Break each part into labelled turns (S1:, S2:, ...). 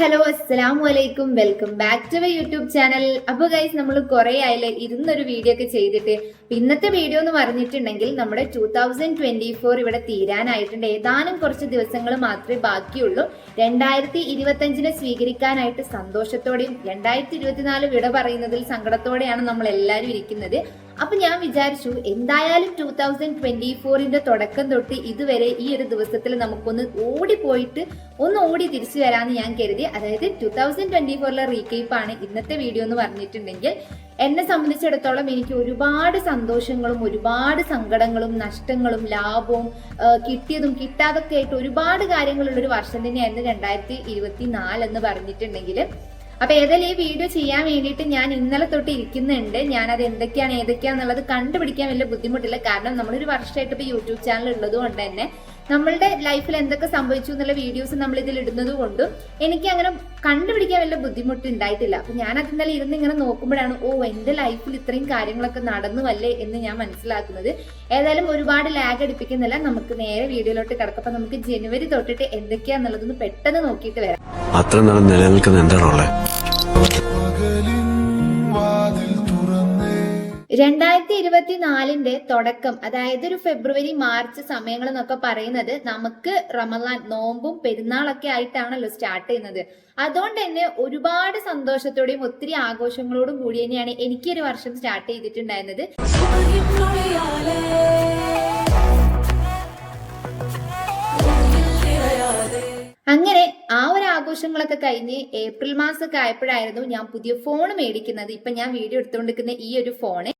S1: Hello അസ്സലാമു വലൈക്കും welcome back to my YouTube channel. അപ്പോൾ ഗൈസ് നമ്മൾ കുറേ ആയില്ലേ ഇരുന്നൊരു വീഡിയോ ഒക്കെ ചെയ്തിട്ട്. ഇന്നത്തെ വീഡിയോ എന്ന് പറഞ്ഞിട്ടുണ്ടെങ്കിൽ നമ്മുടെ ടൂ തൗസൻഡ് ട്വന്റി ഫോർ ഇവിടെ തീരാനായിട്ടുണ്ട്. ഏതാനും കുറച്ച് ദിവസങ്ങൾ മാത്രമേ ബാക്കിയുള്ളൂ. രണ്ടായിരത്തി ഇരുപത്തഞ്ചിനെ സ്വീകരിക്കാനായിട്ട് സന്തോഷത്തോടെയും രണ്ടായിരത്തി ഇരുപത്തിനാല് വിട പറയുന്നതിൽ സങ്കടത്തോടെയാണ് നമ്മൾ എല്ലാവരും ഇരിക്കുന്നത്. അപ്പൊ ഞാൻ വിചാരിച്ചു എന്തായാലും ടൂ തൗസൻഡ് ട്വന്റി ഫോറിന്റെ തുടക്കം തൊട്ട് ഇതുവരെ ഈ ഒരു ദിവസത്തിൽ നമുക്കൊന്ന് ഓടി പോയിട്ട് ഒന്ന് ഓടി തിരിച്ചു വരാമെന്ന് ഞാൻ കരുതി. അതായത് ടൂ തൗസൻഡ് ട്വന്റി ഫോറിലെ റീകേപ്പ് ആണ് ഇന്നത്തെ വീഡിയോ എന്ന് പറഞ്ഞിട്ടുണ്ടെങ്കിൽ. എന്നെ സംബന്ധിച്ചിടത്തോളം എനിക്ക് ഒരുപാട് സന്തോഷങ്ങളും ഒരുപാട് സങ്കടങ്ങളും നഷ്ടങ്ങളും ലാഭവും കിട്ടിയതും കിട്ടാതൊക്കെ ആയിട്ട് ഒരുപാട് കാര്യങ്ങളുള്ള ഒരു വർഷം തന്നെയായിരുന്നു രണ്ടായിരത്തി ഇരുപത്തി നാല് എന്ന് പറഞ്ഞിട്ടുണ്ടെങ്കിൽ. അപ്പൊ ഏതായാലും ഈ വീഡിയോ ചെയ്യാൻ വേണ്ടിയിട്ട് ഞാൻ ഇന്നലെ തൊട്ട് ഇരിക്കുന്നുണ്ട്. ഞാൻ അത് എന്തൊക്കെയാണ് ഏതൊക്കെയാന്നുള്ളത് കണ്ടുപിടിക്കാൻ വലിയ ബുദ്ധിമുട്ടില്ല. കാരണം നമ്മളൊരു വർഷമായിട്ട് ഇപ്പൊ യൂട്യൂബ് ചാനൽ ഉള്ളത് കൊണ്ട് തന്നെ നമ്മളുടെ ലൈഫിൽ എന്തൊക്കെ സംഭവിച്ചു എന്നുള്ള വീഡിയോസ് നമ്മൾ ഇതിൽ ഇടുന്നത് കൊണ്ടും എനിക്ക് അങ്ങനെ കണ്ടുപിടിക്കാൻ വലിയ ബുദ്ധിമുട്ട് ഉണ്ടായിട്ടില്ല. അപ്പൊ ഞാൻ അത് ഇന്നലെ ഇരുന്ന് ഇങ്ങനെ നോക്കുമ്പോഴാണ് ഓ എന്റെ ലൈഫിൽ ഇത്രയും കാര്യങ്ങളൊക്കെ നടന്നു അല്ലേ എന്ന് ഞാൻ മനസ്സിലാക്കുന്നത്. ഏതായാലും ഒരുപാട് ലാഗ് അടിപ്പിക്കുന്നില്ല നമുക്ക് നേരെ വീഡിയോയിലോട്ട് കിടക്കപ്പോ നമുക്ക് ജനുവരി തൊട്ടിട്ട് എന്തൊക്കെയാന്നുള്ളതൊന്ന് പെട്ടെന്ന് നോക്കിയിട്ട് വരാം.
S2: അത്ര നിലനിൽക്കുന്ന എന്താണുള്ളത്
S1: രണ്ടായിരത്തി ഇരുപത്തിനാലിന്റെ തുടക്കം അതായത് ഒരു ഫെബ്രുവരി മാർച്ച് സമയങ്ങൾ എന്നൊക്കെ പറയുന്നത് നമുക്ക് റമദാൻ നോമ്പും പെരുന്നാളൊക്കെ ആയിട്ടാണല്ലോ സ്റ്റാർട്ട് ചെയ്യുന്നത്. അതുകൊണ്ട് തന്നെ ഒരുപാട് സന്തോഷത്തോടെയും ഒത്തിരി ആഘോഷങ്ങളോടും കൂടി തന്നെയാണ് എനിക്ക് ഒരു വർഷം സ്റ്റാർട്ട് ചെയ്തിട്ടുണ്ടായിരുന്നത്. അങ്ങനെ ആ ഒരു ആഘോഷങ്ങളൊക്കെ കഴിഞ്ഞ് ഏപ്രിൽ മാസമൊക്കെ ആയപ്പോഴായിരുന്നു ഞാൻ പുതിയ ഫോൺ മേടിക്കുന്നത്. ഇപ്പൊ ഞാൻ വീഡിയോ എടുത്തുകൊണ്ടിരിക്കുന്ന ഈ ഒരു ഫോണ്.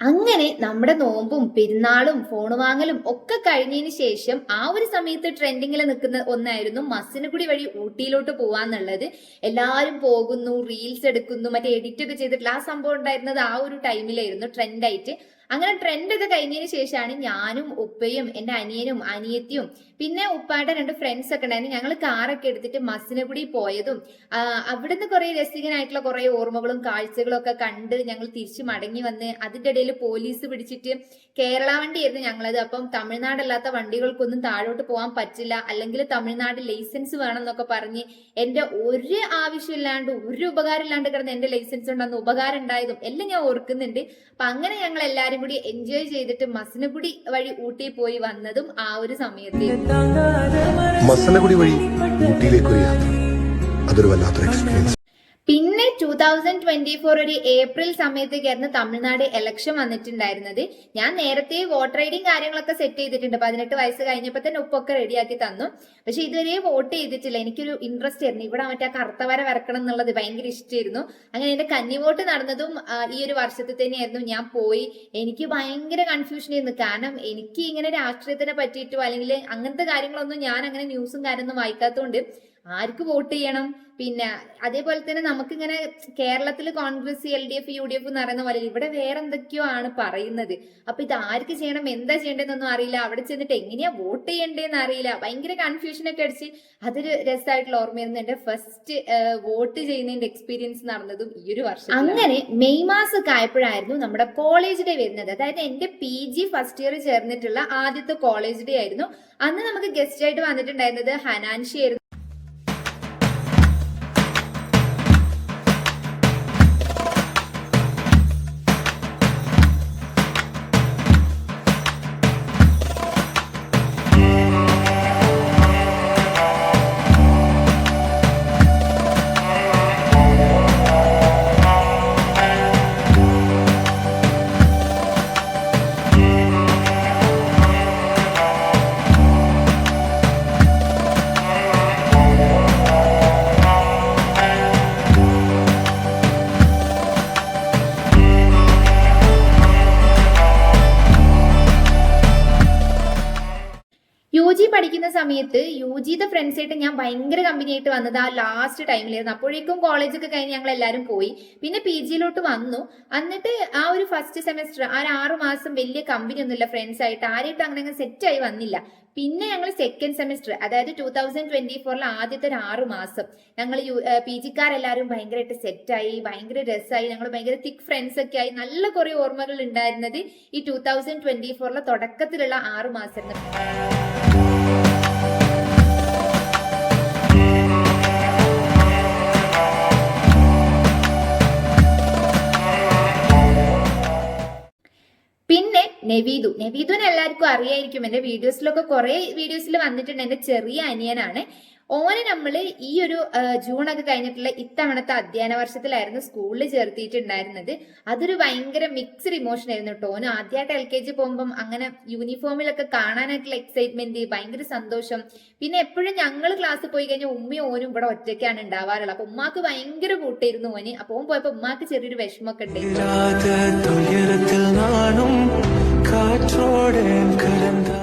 S1: അങ്ങനെ നമ്മുടെ നോമ്പും പെരുന്നാളും ഫോൺ വാങ്ങലും ഒക്കെ കഴിഞ്ഞതിന് ശേഷം ആ ഒരു സമയത്ത് ട്രെൻഡിങ്ങിൽ നിൽക്കുന്ന ഒന്നായിരുന്നു മസിനഗുടി വഴി ഊട്ടിയിലോട്ട് പോവാന്നുള്ളത്. എല്ലാവരും പോകുന്നു റീൽസ് എടുക്കുന്നു മറ്റേ എഡിറ്റ് ഒക്കെ ചെയ്തിട്ടുള്ള ആ സംഭവം ഉണ്ടായിരുന്നത് ആ ഒരു ടൈമിലായിരുന്നു ട്രെൻഡായിട്ട് അങ്ങനെ ട്രെൻഡ് ഒക്കെ കഴിഞ്ഞതിന് ശേഷമാണ് ഞാനും ഉപ്പയും എന്റെ അനിയനും അനിയത്തിയും പിന്നെ ഉപ്പായുടെ രണ്ട് ഫ്രണ്ട്സ് ഒക്കെ ഉണ്ടായിരുന്നു. ഞങ്ങൾ കാറൊക്കെ എടുത്തിട്ട് മസിനഗുടി പോയതും അവിടുന്ന് കുറെ രസികനായിട്ടുള്ള കുറെ ഓർമ്മകളും കാഴ്ചകളും ഒക്കെ കണ്ട് ഞങ്ങൾ തിരിച്ചു മടങ്ങി വന്ന് അതിന്റെ ഇടയിൽ പോലീസ് പിടിച്ചിട്ട് കേരള വണ്ടിയായിരുന്നു ഞങ്ങളത്. അപ്പം തമിഴ്നാടല്ലാത്ത വണ്ടികൾക്കൊന്നും താഴോട്ട് പോകാൻ പറ്റില്ല. അല്ലെങ്കിൽ തമിഴ്നാട് ലൈസൻസ് വേണം എന്നൊക്കെ പറഞ്ഞ് എന്റെ ഒരു ആവശ്യമില്ലാണ്ട് ഒരു ഉപകാരം ഇല്ലാണ്ട് കിടന്ന് എന്റെ ലൈസൻസ് ഉണ്ടെന്ന് ഉപകാരം ഉണ്ടായതും എല്ലാം ഞാൻ ഓർക്കുന്നുണ്ട്. അപ്പൊ അങ്ങനെ ഞങ്ങൾ എല്ലാരും കൂടി എൻജോയ് ചെയ്തിട്ട് മസിനഗുടി വഴി ഊട്ടി പോയി വന്നതും ആ ഒരു സമയത്ത്.
S3: മസനഗുടി വഴി ഊട്ടിയിലേക്ക് അതൊരു വല്ലാത്തൊരു എക്സ്പീരിയൻസ്
S1: പിന്നെ ടൂ തൗസൻഡ് ട്വന്റി ഫോർ ഒരു ഏപ്രിൽ സമയത്തേക്കായിരുന്നു തമിഴ്നാട് എലക്ഷൻ വന്നിട്ടുണ്ടായിരുന്നത്. ഞാൻ നേരത്തെ വോട്ടർ ഐഡിയും കാര്യങ്ങളൊക്കെ സെറ്റ് ചെയ്തിട്ടുണ്ട്. പതിനെട്ട് വയസ്സ് കഴിഞ്ഞപ്പോൾ തന്നെ ഉപ്പൊക്കെ റെഡിയാക്കി തന്നു. പക്ഷെ ഇതുവരെ വോട്ട് ചെയ്തിട്ടില്ല. എനിക്കൊരു ഇൻട്രസ്റ്റ് ആയിരുന്നു. ഇവിടെ മറ്റേ കറുത്ത വര വരക്കണം എന്നുള്ളത് ഭയങ്കര ഇഷ്ടമായിരുന്നു. അങ്ങനെ എന്റെ കന്നി വോട്ട് നടന്നതും ഈ ഒരു വർഷത്തിൽ തന്നെയായിരുന്നു ഞാൻ പോയി. എനിക്ക് ഭയങ്കര കൺഫ്യൂഷൻ ആയിരുന്നു. കാരണം എനിക്ക് ഇങ്ങനെ രാഷ്ട്രീയത്തിനെ പറ്റിയിട്ടോ അല്ലെങ്കിൽ അങ്ങനത്തെ കാര്യങ്ങളൊന്നും ഞാൻ അങ്ങനെ ന്യൂസും കാര്യമൊന്നും വായിക്കാത്തതുകൊണ്ട് ആർക്ക് വോട്ട് ചെയ്യണം? പിന്നെ അതേപോലെ തന്നെ നമുക്ക് ഇങ്ങനെ കേരളത്തിൽ Congress L D F U D F എന്ന് പറയുന്ന പോലെ ഇവിടെ വേറെ എന്തൊക്കെയോ ആണ് പറയുന്നത്. അപ്പൊ ഇത് ആർക്ക് ചെയ്യണം? എന്താ ചെയ്യേണ്ടതെന്നൊന്നും അറിയില്ല. അവിടെ ചെന്നിട്ട് എങ്ങനെയാ വോട്ട് ചെയ്യേണ്ടതെന്ന് അറിയില്ല. ഭയങ്കര കൺഫ്യൂഷൻ ഒക്കെ അടിച്ച് അതൊരു രസമായിട്ടുള്ള ഓർമ്മയായിരുന്നു. എന്റെ ഫസ്റ്റ് വോട്ട് ചെയ്യുന്നതിന്റെ എക്സ്പീരിയൻസ് നടന്നതും ഈ ഒരു വർഷം അങ്ങനെ മെയ് മാസമൊക്കെ ആയപ്പോഴായിരുന്നു നമ്മുടെ കോളേജ് ഡേ വരുന്നത്. അതായത് എന്റെ പി ജി ഫസ്റ്റ് ഇയർ ചേർന്നിട്ടുള്ള ആദ്യത്തെ കോളേജ് ഡേ ആയിരുന്നു. അന്ന് നമുക്ക് ഗസ്റ്റ് ആയിട്ട് വന്നിട്ടുണ്ടായിരുന്നത് ഹനാൻഷി ആയിരുന്നു. സമയത്ത് യു ജിത്തെ ഫ്രണ്ട്സ് ആയിട്ട് ഞാൻ ഭയങ്കര കമ്പനി ആയിട്ട് വന്നത് ആ ലാസ്റ്റ് ടൈമിലായിരുന്നു അപ്പോഴേക്കും കോളേജൊക്കെ കഴിഞ്ഞ് ഞങ്ങൾ എല്ലാവരും പോയി. പിന്നെ പി ജിയിലോട്ട് വന്നു. എന്നിട്ട് ആ ഒരു ഫസ്റ്റ് സെമസ്റ്റർ ആ ഒരു ആറു മാസം വലിയ കമ്പനി ഒന്നുമില്ല ഫ്രണ്ട്സ് ആയിട്ട്. ആരായിട്ടും അങ്ങനെ സെറ്റ് ആയി വന്നില്ല. പിന്നെ ഞങ്ങൾ സെക്കൻഡ് സെമസ്റ്റർ അതായത് ടൂ തൗസൻഡ് ട്വന്റി ഫോറിലെ ആദ്യത്തെ ഒരു ആറു മാസം ഞങ്ങൾ യു പി ജിക്കാരെല്ലാവരും ഭയങ്കരമായിട്ട് സെറ്റായി ഭയങ്കര രസമായി ഞങ്ങൾ ഭയങ്കര തിക്ക് ഫ്രണ്ട്സ് ഒക്കെ ആയി. നല്ല കുറേ ഓർമ്മകൾ ഉണ്ടായിരുന്നത് ഈ ടൂ തൗസൻഡ് ട്വന്റി ഫോറിലെ തുടക്കത്തിലുള്ള ആറു മാസം നെവീദു. നെവീദുവിനെ എല്ലാവർക്കും അറിയായിരിക്കും. എന്റെ വീഡിയോസിലൊക്കെ കുറെ വീഡിയോസിൽ വന്നിട്ടുണ്ട്. എന്റെ ചെറിയ അനിയനാണ്. ഓനെ നമ്മൾ ഈ ഒരു ജൂണൊക്കെ കഴിഞ്ഞിട്ടുള്ള ഇത്തവണത്തെ അധ്യയന വർഷത്തിലായിരുന്നു സ്കൂളിൽ ചേർത്തിയിട്ടുണ്ടായിരുന്നത്. അതൊരു ഭയങ്കര മിക്സ്ഡ് ഇമോഷൻ ആയിരുന്നു കേട്ടോ. ഓന് ആദ്യമായിട്ട് എൽ കെ ജി പോകുമ്പം അങ്ങനെ യൂണിഫോമിലൊക്കെ കാണാനായിട്ടുള്ള എക്സൈറ്റ്മെന്റ് ഭയങ്കര സന്തോഷം. പിന്നെ എപ്പോഴും ഞങ്ങൾ ക്ലാസ്സിൽ പോയി കഴിഞ്ഞാൽ ഉമ്മയും ഓനും ഇവിടെ ഒറ്റയ്ക്കാണ് ഉണ്ടാവാറുള്ളത്. അപ്പൊ ഉമ്മാക്ക് ഭയങ്കര കൂട്ടായിരുന്നു ഓന്. അപ്പൊ ഓൻ പോയപ്പോ ഉമ്മാക്ക് ചെറിയൊരു വിഷമമൊക്കെ ഉണ്ട്.
S4: തുയരത്തിൽ നേവി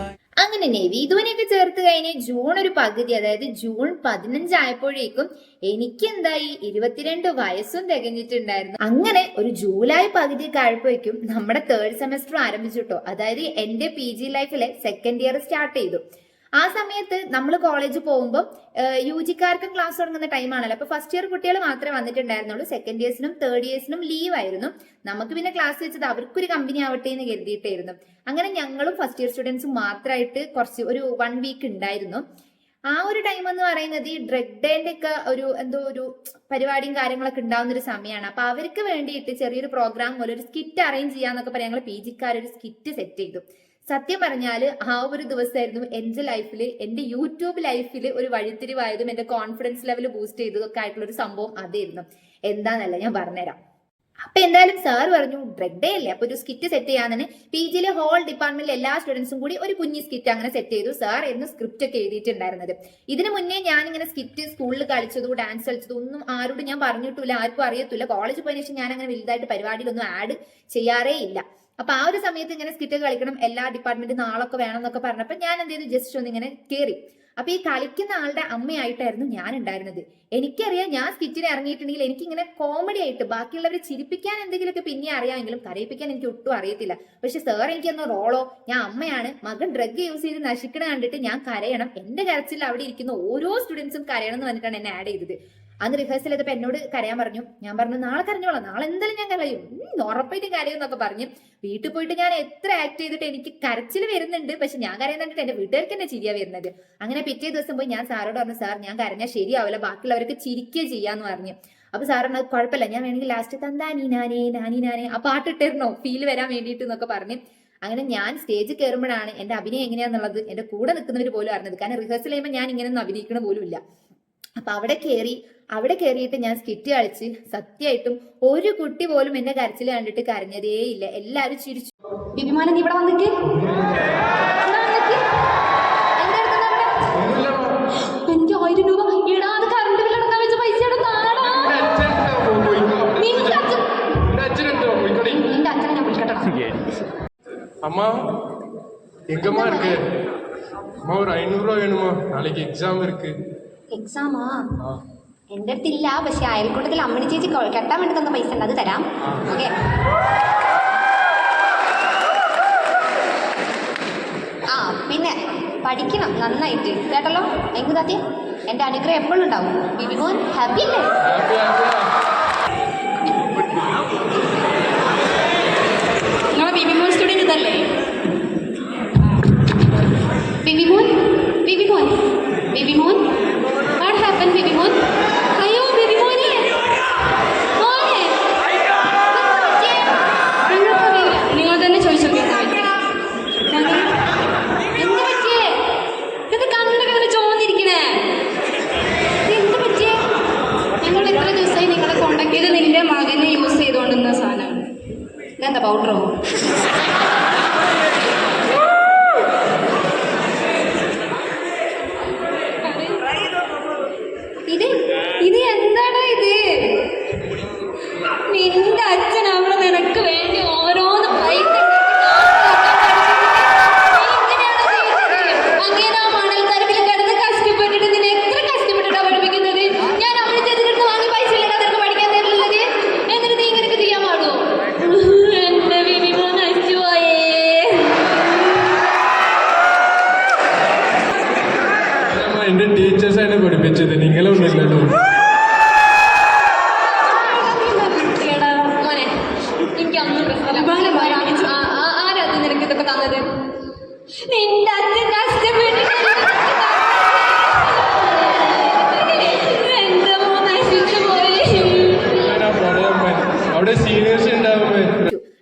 S1: അങ്ങനെ നെവീതുവിനെയൊക്കെ ചേർത്ത് കഴിഞ്ഞ് ജൂൺ ഒരു പകുതി അതായത് ജൂൺ പതിനഞ്ചായപ്പോഴേക്കും എനിക്ക് എന്തായി ഇരുപത്തിരണ്ട് വയസ്സും തികഞ്ഞിട്ടുണ്ടായിരുന്നു. അങ്ങനെ ഒരു ജൂലൈ പകുതി കഴിപ്പോഴേക്കും നമ്മുടെ തേർഡ് സെമസ്റ്റർ ആരംഭിച്ചു കേട്ടോ അതായത് എന്റെ പി ജി ലൈഫിലെ സെക്കൻഡ് ഇയർ സ്റ്റാർട്ട് ചെയ്തു. ആ സമയത്ത് നമ്മൾ കോളേജ് പോകുമ്പോൾ യു ജിക്കാർക്കും ക്ലാസ് തുടങ്ങുന്ന ടൈമാണല്ലോ അപ്പൊ ഫസ്റ്റ് ഇയർ കുട്ടികൾ മാത്രമേ വന്നിട്ടുണ്ടായിരുന്നുള്ളൂ. സെക്കൻഡ് ഇയേഴ്സിനും തേർഡ് ഇയേഴ്സിനും ലീവ് ആയിരുന്നു. നമുക്ക് പിന്നെ ക്ലാസ് വെച്ചത് അവർക്കൊരു കമ്പനി ആവട്ടെ എന്ന് കരുതിയിട്ടായിരുന്നു. അങ്ങനെ ഞങ്ങളും ഫസ്റ്റ് ഇയർ സ്റ്റുഡൻസും മാത്രമായിട്ട് കുറച്ച് ഒരു വൺ വീക്ക് ഉണ്ടായിരുന്നു. ആ ഒരു ടൈം എന്ന് പറയുന്നത് ഈ ഡ്രഗ് ഡേന്റെ ഒക്കെ ഒരു എന്തോ ഒരു പരിപാടിയും കാര്യങ്ങളൊക്കെ ഉണ്ടാവുന്ന ഒരു സമയമാണ് അപ്പൊ അവർക്ക് വേണ്ടിയിട്ട് ചെറിയൊരു പ്രോഗ്രാം പോലെ ഒരു സ്കിറ്റ് അറേഞ്ച് ചെയ്യാന്നൊക്കെ പറയാം ഞങ്ങൾ പി ജിക്കാർ ഒരു സ്കിറ്റ് സെറ്റ് ചെയ്തു. സത്യം പറഞ്ഞാൽ ആ ഒരു ദിവസമായിരുന്നു എന്റെ ലൈഫിൽ എന്റെ യൂട്യൂബ് ലൈഫിൽ ഒരു വഴിത്തിരിവായതും എന്റെ കോൺഫിഡൻസ് ലെവൽ ബൂസ്റ്റ് ചെയ്തതൊക്കെ ആയിട്ടുള്ള ഒരു സംഭവം അതായിരുന്നു. എന്താന്നല്ല ഞാൻ പറഞ്ഞുതരാം. അപ്പൊ എന്തായാലും സാർ പറഞ്ഞു ഡ്രഗ് ഡേ അല്ലേ? അപ്പൊ ഒരു സ്കിറ്റ് സെറ്റ് ചെയ്യാന്ന് പി ജിയിലെ ഹോൾ ഡിപ്പാർട്ട്മെന്റിലെ എല്ലാ സ്റ്റുഡൻസും കൂടി ഒരു കുഞ്ഞി സ്കിറ്റ് അങ്ങനെ സെറ്റ് ചെയ്തു. സാർ എന്ന് സ്ക്രിപ്റ്റ് ഒക്കെ എഴുതിയിട്ടുണ്ടായിരുന്നത്. ഇതിനു മുന്നേ ഞാൻ ഇങ്ങനെ സ്കിറ്റ് സ്കൂളിൽ കളിച്ചതും ഡാൻസ് കളിച്ചതും ഒന്നും ആരോടും ഞാൻ പറഞ്ഞിട്ടില്ല ആർക്കും അറിയത്തില്ല. കോളേജ് പോയതിനു ശേഷം ഞാൻ അങ്ങനെ വലുതായിട്ട് പരിപാടിയിലൊന്നും ആഡ് ചെയ്യാറേ ഇല്ല. അപ്പൊ ആ ഒരു സമയത്ത് ഇങ്ങനെ സ്കിറ്റ് കളിക്കണം എല്ലാ ഡിപ്പാർട്ട്മെന്റ് നാളൊക്കെ വേണം എന്നൊക്കെ പറഞ്ഞപ്പോ ഞാൻ എന്ത് ചെയ്തു? ജസ്റ്റ് ഒന്ന് ഇങ്ങനെ കയറി അപ്പൊ ഈ കളിക്കുന്ന ആളുടെ അമ്മയായിട്ടായിരുന്നു ഞാൻ ഉണ്ടായിരുന്നത് എനിക്കറിയാം ഞാൻ സ്കിറ്റിന് ഇറങ്ങിയിട്ടുണ്ടെങ്കിൽ എനിക്കിങ്ങനെ കോമഡി ആയിട്ട് ബാക്കിയുള്ളവരെ ചിരിപ്പിക്കാൻ എന്തെങ്കിലുമൊക്കെ പിന്നെ അറിയാമെങ്കിലും കരയിപ്പിക്കാൻ എനിക്ക് ഒട്ടും അറിയത്തില്ല. പക്ഷെ സാർ എനിക്കൊന്ന് റോളോ ഞാൻ അമ്മയാണ് മകൻ ഡ്രഗ് യൂസ് ചെയ്ത് നശിക്കണ കണ്ടിട്ട് ഞാൻ കരയണം. എന്റെ കരച്ചിൽ അവിടെ ഇരിക്കുന്ന ഓരോ സ്റ്റുഡൻസും കരയണം എന്ന് പറഞ്ഞിട്ടാണ് എന്നെ ആഡ് ചെയ്തത്. അന്ന് റിഹേഴ്സൽ ചെയ്തപ്പോ എന്നോട് കരയാൻ പറഞ്ഞു. ഞാൻ പറഞ്ഞു നാളെ കരഞ്ഞോളാം. നാളെ എന്തായാലും ഞാൻ കരയും. ഉറപ്പായിട്ടും കരയും എന്നൊക്കെ പറഞ്ഞു. വീട്ടിൽ പോയിട്ട് ഞാൻ എത്ര ആക്ട് ചെയ്തിട്ട് എനിക്ക് കരച്ചിൽ വരുന്നുണ്ട്. പക്ഷെ ഞാൻ കരയുന്ന കണ്ടിട്ട് എന്റെ വീട്ടുകാർക്ക് തന്നെ ചിരിയാ വരുന്നത്. അങ്ങനെ പിറ്റേ ദിവസം പോയി ഞാൻ സാറോട് പറഞ്ഞു സാർ ഞാൻ കരഞ്ഞാൽ ശരിയാവില്ല. ബാക്കിയുള്ളവർക്ക് ചിരിക്കുക ചെയ്യാന്ന് പറഞ്ഞു. അപ്പൊ സാർ പറഞ്ഞത് കുഴപ്പമില്ല. ഞാൻ വേണമെങ്കിൽ ലാസ്റ്റ് തന്താനി നാനേ നാനി നാനേ. ആ പാട്ട് ഇട്ടിരുന്നോ? ഫീൽ വരാൻ വേണ്ടിയിട്ട് എന്നൊക്കെ പറഞ്ഞു. അങ്ങനെ ഞാൻ സ്റ്റേജിൽ കയറുമ്പോഴാണ് എന്റെ അഭിനയം എങ്ങനെയാന്നുള്ളത് എന്റെ കൂടെ നിൽക്കുന്നവർ പോലും അറിഞ്ഞത്. കാരണം റിഹേഴ്സൽ ചെയ്യുമ്പോൾ ഞാൻ ഇങ്ങനെയൊന്നും അഭിനയിക്കണ പോലും ഇല്ല. അപ്പൊ അവിടെ കയറി അവിടെ കയറിയിട്ട് ഞാൻ സ്കിറ്റ് കളിച്ച് സത്യമായിട്ടും ഒരു കുട്ടി പോലും എന്റെ കരച്ചിൽ കണ്ടിട്ട് കരഞ്ഞതേ ഇല്ല എല്ലാരും ചിരിച്ചു
S5: ബിബിമാനെ നീ ഇവിടെ വന്നിട്ട് എനിക്ക് ആയിരം രൂപ ഇടാതെ കറണ്ട് ബില്ല് അടക്കാൻ വെച്ച പൈസയുടെ നാടാ നിന്റെ അച്ഛൻ നിന്റെ അച്ഛനെ ഞാൻ വിളിക്കട്ടെ
S6: அம்மா எங்கம்மா இருக்கு அம்மா ஒரு ஐநூறுரூவா வேணுமா நாளைக்கு எக்ஸாம் இருக்கு
S5: എക്സാമാ എന്റെ അടുത്തില്ല പക്ഷെ അയൽക്കൂട്ടത്തിൽ അമ്മണി ചേച്ചി കെട്ടാൻ വേണ്ടി തന്ന പൈസ ഉണ്ട്. അത് തരാം. ഓക്കെ. ആ പിന്നെ പഠിക്കണം. നന്നായിട്ട്. കേട്ടല്ലോ? എങ്കുതാത്തി എന്റെ അനുഗ്രഹം എപ്പോഴും ഉണ്ടാവും. ബിബിമോൻ ഹാപ്പി അല്ലേ? നിങ്ങളെ Bibimon student Bibimon Bibimon Bibimon what happen Bibimon അയ്യോ ബിബിമോനെ മോനെ നിങ്ങൾക്കറിയില്ല നിങ്ങൾ തന്നെ ചോദിച്ചു എന്ത് പറ്റിയേ ഇത് കണ്ണൊക്കെ ഇങ്ങനെ ചോന്നിരിക്കണേ എന്ത് പറ്റിയേ ഞങ്ങൾ എത്ര ദിവസമായി നിങ്ങളെ കോണ്ടാക്ട് ചെയ്ത് നിന്റെ മകനെ യൂസ് ചെയ്തുകൊണ്ടിരുന്ന സാധനമാണ് ഇതെന്താ പൗഡറോ ഇത് ഇത് എന്താടാ ഇത് നിന്റെ അച്ഛൻ അവിടെ നിനക്ക് വേണ്ടി ഓരോന്ന് പൈസ അങ്ങനെ ആ മണൽ തരവിൽ കിടന്ന് കഷ്ടപ്പെട്ടിട്ട് നിന്നെ എത്ര കഷ്ടപ്പെട്ടിട്ടാ പഠിപ്പിക്കുന്നത് ഞാൻ അവിടെ ചെന്നിട്ട് വാങ്ങി പൈസ ഇല്ലാതെ നിനക്ക് പഠിക്കാൻ തരുന്നത് എന്നിട്ട് നീ ഇങ്ങനെയൊക്കെ ചെയ്യാൻ പാടുമോ എന്റെ വിനിമോ നശിച്ചുപോയേ
S6: അമ്മ എന്റെ ടീച്ചേഴ്സാണ് പഠിപ്പിച്ചത് നിങ്ങളൊന്നുമില്ലല്ലോ
S5: എടാ മോനെ എനിക്ക് അന്ന് പ്രശ്നമില്ല ആരാ അത് നിനക്ക് ഇതൊക്കെ തന്നത് നിന്റെ അച്ഛൻ കഷ്ടപ്പെട്ടിട്ട് എന്റെ മോൻ നശിച്ചു പോയി
S6: ഞാനാ പറയാൻ അവിടെ സീനിയേഴ്സ് ഉണ്ടാവുമേ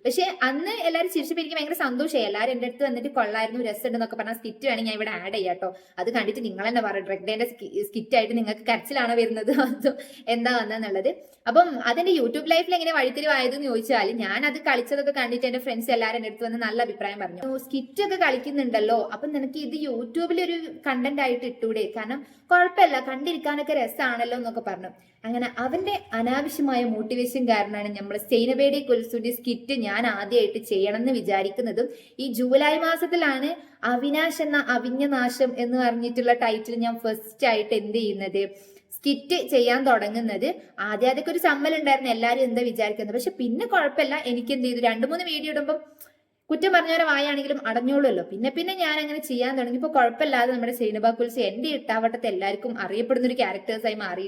S1: പക്ഷെ അന്ന് എല്ലാവരും ചിരിച്ചപ്പോൾ എനിക്ക് ഭയങ്കര സന്തോഷമായി. എല്ലാവരും എന്റെ അടുത്ത് വന്നിട്ട് കൊള്ളായിരുന്നു രസമുണ്ട് എന്നൊക്കെ പറഞ്ഞാൽ സ്കിറ്റ് വേണമെങ്കിൽ ഞാൻ ഇവിടെ ആഡ് ചെയ്യാം കേട്ടോ അത് കണ്ടിട്ട് നിങ്ങൾ തന്നെ പറയും ഡ്രഗ് ഡേന്റെ സ്കിറ്റ് ആയിട്ട് നിങ്ങൾക്ക് കരച്ചിലാണോ വരുന്നത്? അതോ എന്താ വന്നെന്നുള്ളത്? അപ്പം അതിന്റെ യൂട്യൂബ് ലൈഫിൽ എങ്ങനെ വഴിത്തിരിവായതെന്ന് ചോദിച്ചാൽ ഞാൻ അത് കളിച്ചതൊക്കെ കണ്ടിട്ട് എന്റെ ഫ്രണ്ട്സ് എല്ലാവരും എന്റെ അടുത്ത് വന്ന് നല്ല അഭിപ്രായം പറഞ്ഞു. സ്കിറ്റ് ഒക്കെ കളിക്കുന്നുണ്ടല്ലോ. അപ്പം നിനക്ക് ഇത് യൂട്യൂബിൽ ഒരു കണ്ടന്റ് ആയിട്ട് ഇട്ടൂടെ? കാരണം കുഴപ്പമില്ല കണ്ടിരിക്കാനൊക്കെ രസമാണല്ലോ എന്നൊക്കെ പറഞ്ഞു. അങ്ങനെ അവന്റെ അനാവശ്യമായ മോട്ടിവേഷൻ കാരണമാണ് നമ്മൾ സൈനബേഡി കുൽസുന്റെ സ്കിറ്റ് ഞാൻ ആദ്യമായിട്ട് ചെയ്യണം എന്ന് വിചാരിക്കുന്നതും ഈ ജൂലൈ മാസത്തിലാണ് അവിനാശ് എന്ന അവിഞ്ഞനാശം എന്ന് പറഞ്ഞിട്ടുള്ള ടൈറ്റിൽ ഞാൻ ഫസ്റ്റ് ആയിട്ട് എന്ത് ചെയ്യുന്നത്? സ്കിറ്റ് ചെയ്യാൻ തുടങ്ങുന്നത്. ആദ്യം അതൊക്കെ ഒരു ചമ്മൽ ഉണ്ടായിരുന്നു. എല്ലാവരും എന്താ വിചാരിക്കുന്നത്? പക്ഷെ പിന്നെ കുഴപ്പമില്ല. എനിക്ക് എന്ത് ചെയ്തു? രണ്ട് മൂന്ന് വീഡിയോ ഇടുമ്പം കുറ്റം പറഞ്ഞവരെ വായാണെങ്കിലും അടഞ്ഞോളുമല്ലോ. പിന്നെ പിന്നെ ഞാൻ അങ്ങനെ ചെയ്യാൻ തുടങ്ങി. ഇപ്പൊ കുഴപ്പമില്ലാതെ നമ്മുടെ സൈനബ കുൽസ് എന്റെ ഇട്ടാവട്ടത്തെ എല്ലാവർക്കും അറിയപ്പെടുന്ന ഒരു ക്യാരക്ടേഴ്സായി മാറി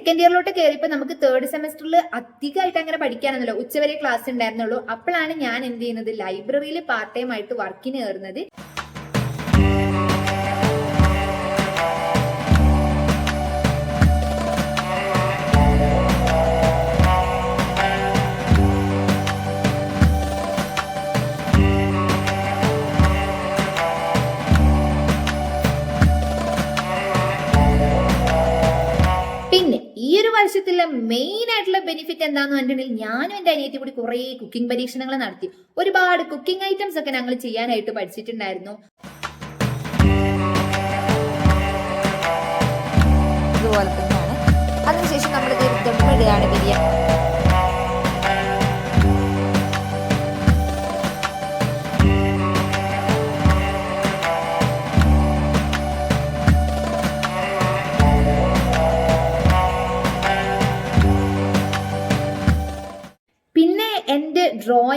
S1: സെക്കൻഡ് ഇയറിലോട്ട് കയറിയപ്പോൾ നമുക്ക് തേർഡ് സെമസ്റ്ററിൽ അധികമായിട്ട് അങ്ങനെ പഠിക്കാനൊന്നുമില്ല. ഉച്ചവരെ ക്ലാസ് ഉണ്ടായിരുന്നുള്ളൂ അപ്പോഴാണ് ഞാൻ എന്ത് ചെയ്യുന്നത്? ലൈബ്രറിയിൽ പാർട്ട് ടൈം ആയിട്ട് വർക്കിന് കയറുന്നത്. വർഷത്തിലെ മെയിൻ ആയിട്ടുള്ള ബെനിഫിറ്റ് എന്താന്ന് പറഞ്ഞിട്ടുണ്ടെങ്കിൽ ഞാനും എന്റെ അനിയത്തി കൂടി കുറേ കുക്കിംഗ് പരീക്ഷണങ്ങൾ നടത്തി. ഒരുപാട് കുക്കിംഗ് ഐറ്റംസ് ഒക്കെ ഞങ്ങൾ ചെയ്യാനായിട്ട് പഠിച്ചിട്ടുണ്ടായിരുന്നു.
S7: അതിനുശേഷം നമ്മൾ ദമ്മിടുകയാണ് ബിരിയാണി.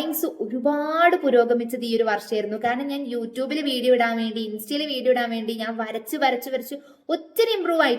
S1: ഡ്രോയിങ്സ് ഒരുപാട് പുരോഗമിച്ചത് ഈ ഒരു വർഷമായിരുന്നു കാരണം ഞാൻ യൂട്യൂബിൽ വീഡിയോ ഇടാൻ വേണ്ടി ഇൻസ്റ്റയിൽ വീഡിയോ ഇടാൻ വേണ്ടി ഞാൻ വരച്ച് വരച്ച് വരച്ച് ഒത്തിരി ഇമ്പ്രൂവ് ആയി.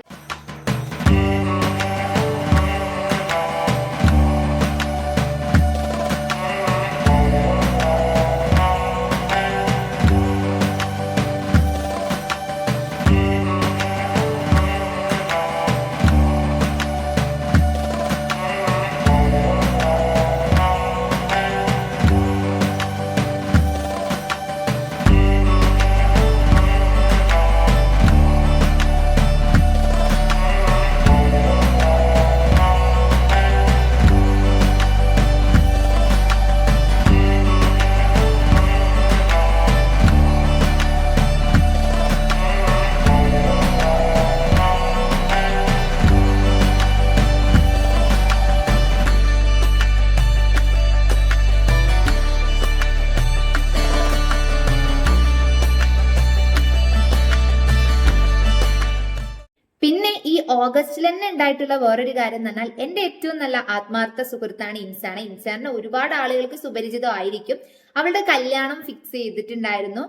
S1: ഓഗസ്റ്റിൽ തന്നെ ഉണ്ടായിട്ടുള്ള വേറൊരു കാര്യം എന്ന് പറഞ്ഞാൽ എന്റെ ഏറ്റവും നല്ല ആത്മാർത്ഥ സുഹൃത്താണ് ഇൻസാണ്. ഇൻസാറിന് ഒരുപാട് ആളുകൾക്ക് സുപരിചിതമായിരിക്കും അവളുടെ കല്യാണം ഫിക്സ് ചെയ്തിട്ടുണ്ടായിരുന്നു.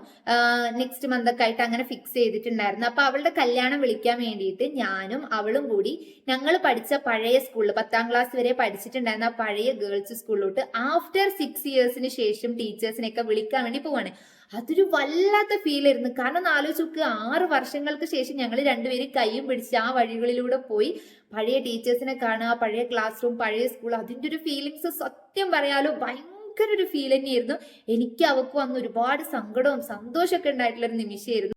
S1: നെക്സ്റ്റ് മന്ത് ഒക്കെ ആയിട്ട് അങ്ങനെ ഫിക്സ് ചെയ്തിട്ടുണ്ടായിരുന്നു. അപ്പൊ അവളുടെ കല്യാണം വിളിക്കാൻ വേണ്ടിയിട്ട് ഞാനും അവളും കൂടി ഞങ്ങൾ പഠിച്ച പഴയ സ്കൂളിൽ പത്താം ക്ലാസ് വരെ പഠിച്ചിട്ടുണ്ടായിരുന്ന പഴയ ഗേൾസ് സ്കൂളിലോട്ട് ആഫ്റ്റർ സിക്സ് ഇയേഴ്സിന് ശേഷം ടീച്ചേഴ്സിനെയൊക്കെ വിളിക്കാൻ വേണ്ടി പോവാണ്. അതൊരു വല്ലാത്ത ഫീൽ ആയിരുന്നു. കാരണം ഒന്ന് ആലോചിച്ച് നോക്ക് ആറ് വർഷങ്ങൾക്ക് ശേഷം ഞങ്ങൾ രണ്ടുപേരും കൈയും പിടിച്ച് ആ വഴികളിലൂടെ പോയി പഴയ ടീച്ചേഴ്സിനെ കാണുക പഴയ ക്ലാസ് റൂം പഴയ സ്കൂൾ അതിന്റെ ഒരു ഫീലിങ്സ് സത്യം പറയാലോ ഭയങ്കര ഒരു ഫീൽ തന്നെയായിരുന്നു. എനിക്ക് അവക്ക് അന്ന് ഒരുപാട് സങ്കടവും സന്തോഷമൊക്കെ ഉണ്ടായിട്ടുള്ള ഒരു നിമിഷമായിരുന്നു.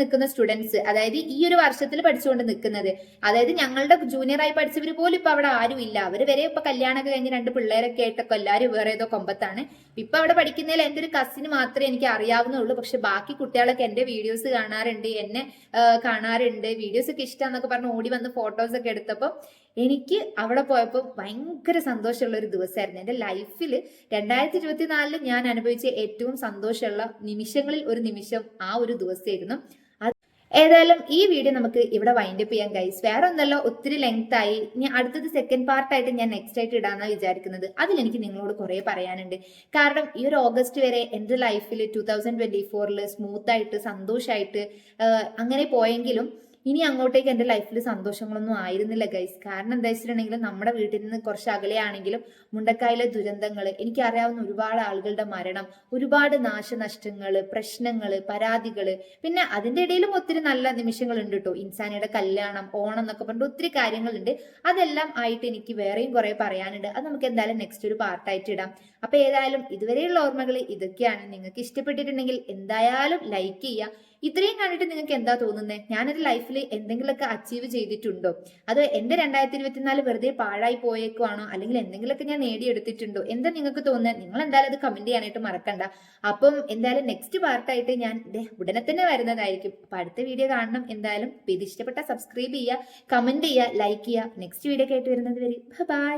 S1: നിൽക്കുന്ന സ്റ്റുഡൻസ് അതായത് ഈ ഒരു വർഷത്തിൽ പഠിച്ചുകൊണ്ട് നിൽക്കുന്നത്. അതായത് ഞങ്ങളുടെ ജൂനിയറായി പഠിച്ചവർ പോലും ഇപ്പൊ അവിടെ ആരും ഇല്ല. അവർ വരെ ഇപ്പൊ കല്യാണമൊക്കെ കഴിഞ്ഞ് രണ്ട് പിള്ളേരൊക്കെ ആയിട്ടൊക്കെ എല്ലാവരും വേറെ ഏതോ കൊമ്പത്താണ്. ഇപ്പൊ അവിടെ പഠിക്കുന്നതിൽ എന്റെ ഒരു കസിന് മാത്രമേ എനിക്ക് അറിയാവുന്നുള്ളൂ. പക്ഷെ ബാക്കി കുട്ടികളൊക്കെ എന്റെ വീഡിയോസ് കാണാറുണ്ട് എന്നെ കാണാറുണ്ട്. വീഡിയോസ് ഒക്കെ ഇഷ്ടമാന്നൊക്കെ പറഞ്ഞ് ഓടി വന്ന് ഫോട്ടോസ് ഒക്കെ എടുത്തപ്പോൾ എനിക്ക് അവിടെ പോയപ്പോൾ ഭയങ്കര സന്തോഷമുള്ള ഒരു ദിവസമായിരുന്നു. എന്റെ ലൈഫിൽ രണ്ടായിരത്തി ഇരുപത്തിനാലിൽ ഞാൻ അനുഭവിച്ച ഏറ്റവും സന്തോഷമുള്ള നിമിഷങ്ങളിൽ ഒരു നിമിഷം ആ ഒരു ദിവസമായിരുന്നു. ഏതായാലും ഈ വീഡിയോ നമുക്ക് ഇവിടെ വൈൻഡ് അപ്പ് ചെയ്യാൻ ഗൈസ് വേറെ ഒന്നല്ലോ ഒത്തിരി ലെങ്ത് ആയി. ഇനി അടുത്തത് സെക്കൻഡ് പാർട്ടായിട്ട് ഞാൻ നെക്സ്റ്റ് ആയിട്ട് ഇടാന്നാണ് വിചാരിക്കുന്നത്. അതിൽ എനിക്ക് നിങ്ങളോട് കുറേ പറയാനുണ്ട്. കാരണം ഈ ഒരു ഓഗസ്റ്റ് വരെ എന്റെ ലൈഫിൽ ടൂ തൗസൻഡ് ട്വന്റി ഫോറിൽ സ്മൂത്തായിട്ട് സന്തോഷമായിട്ട് അങ്ങനെ പോയെങ്കിലും ഇനി അങ്ങോട്ടേക്ക് എന്റെ ലൈഫിൽ സന്തോഷങ്ങളൊന്നും ആയിരുന്നില്ല ഗൈസ് കാരണം എന്താ വെച്ചിട്ടുണ്ടെങ്കിൽ നമ്മുടെ വീട്ടിൽ നിന്ന് കുറച്ച് അകലെയാണെങ്കിലും മുണ്ടക്കായിലെ ദുരന്തങ്ങൾ എനിക്കറിയാവുന്ന ഒരുപാട് ആളുകളുടെ മരണം ഒരുപാട് നാശനഷ്ടങ്ങൾ പ്രശ്നങ്ങൾ പരാതികൾ പിന്നെ അതിന്റെ ഇടയിലും ഒത്തിരി നല്ല നിമിഷങ്ങൾ ഉണ്ട് കേട്ടോ ഇൻസാനിയുടെ കല്യാണം ഓണം എന്നൊക്കെ പറഞ്ഞിട്ട് ഒത്തിരി കാര്യങ്ങളുണ്ട്. അതെല്ലാം ആയിട്ട് എനിക്ക് വേറെയും കുറേ പറയാനുണ്ട്. അത് നമുക്ക് എന്തായാലും നെക്സ്റ്റ് ഒരു പാർട്ടായിട്ട് ഇടാം. അപ്പോൾ ഏതായാലും ഇതുവരെയുള്ള ഓർമ്മകൾ ഇതൊക്കെയാണ്. നിങ്ങൾക്ക് ഇഷ്ടപ്പെട്ടിട്ടുണ്ടെങ്കിൽ എന്തായാലും ലൈക്ക് ചെയ്യുക. ഇത്രയും കണ്ടിട്ട് നിങ്ങൾക്ക് എന്താ തോന്നുന്നത് ഞാനൊരു ലൈഫിൽ എന്തെങ്കിലുമൊക്കെ അച്ചീവ് ചെയ്തിട്ടുണ്ടോ? അതോ എന്റെ രണ്ടായിരത്തി ഇരുപത്തിനാല് വെറുതെ പാഴായി പോയേക്കുവാണോ? അല്ലെങ്കിൽ എന്തെങ്കിലുമൊക്കെ ഞാൻ നേടിയെടുത്തിട്ടുണ്ടോ? എന്താ നിങ്ങൾക്ക് തോന്നുന്നത് നിങ്ങൾ എന്തായാലും അത് കമന്റ് ചെയ്യാനായിട്ട് മറക്കണ്ട. അപ്പം എന്തായാലും നെക്സ്റ്റ് പാർട്ടായിട്ട് ഞാൻ ഉടനെ തന്നെ വരുന്നതായിരിക്കും. അപ്പൊ അടുത്ത വീഡിയോ കാണണം എന്തായാലും. ഇത് ഇഷ്ടപ്പെട്ട സബ്സ്ക്രൈബ് ചെയ്യുക കമന്റ് ചെയ്യുക ലൈക്ക് ചെയ്യുക. നെക്സ്റ്റ് വീഡിയോ കേട്ട് വരുന്നത് വരെ. ബൈ